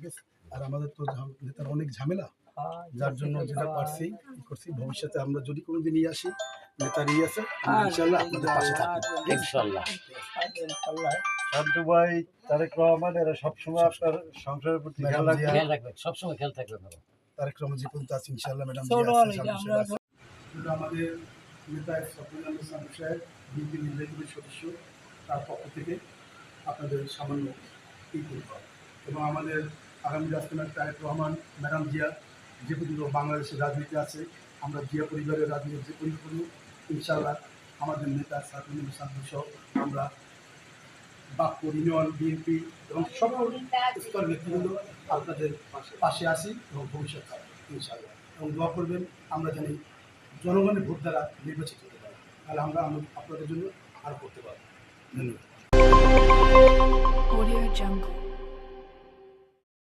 ঠিক আছে আর আমাদের তো নেতার অনেক ঝামেলা। যার জন্য যেটা পারছি করছি। ভবিষ্যতে আমরা যদি কোনো দিনই আসি নেতারই আছে ইনশাল্লাহ আপনাদের পাশে থাকব। ইনশাল্লাহ। শান্তু ভাই তারেক রহমান এরা সবসময় আপনার সংসারের প্রতি খেয়াল রাখবে জিয়া, খেয়াল রাখবেন সবসময় খেয়াল থাকবে তারেক রহমান যে পর্যন্ত আছে ইনশাল্লাহ ম্যাডাম আমাদের নেতা সফিউল আহমেদ সাহেব বিএনপি নির্বাহী কমিটির সদস্য তার পক্ষ থেকে আপনাদের সামান্য। এবং আমাদের আগামী রাষ্ট্রনায়ক তারেক রহমান, ম্যাডাম জিয়া, যে পর্যন্ত বাংলাদেশের রাজনীতি আছে, আমরা জিয়া পরিবারের রাজনীতি যে পরিপূর্ণ ইনশাল্লাহ আমাদের নেতা সাহেব সহ আমরা বাঁকুড় ইউনিয়ন, বিএনপি এবং সকল স্তর নেতৃবৃন্দ আপনাদের পাশে আসি এবং ভবিষ্যৎ ইনশাআল্লাহ। এবং দোয়া করবেন, আমরা জানি জনগণের ভোট দ্বারা নির্বাচিত হতে পারি। তাহলে আমরা আপনাদের জন্য আর করতে পারব। ধন্যবাদ.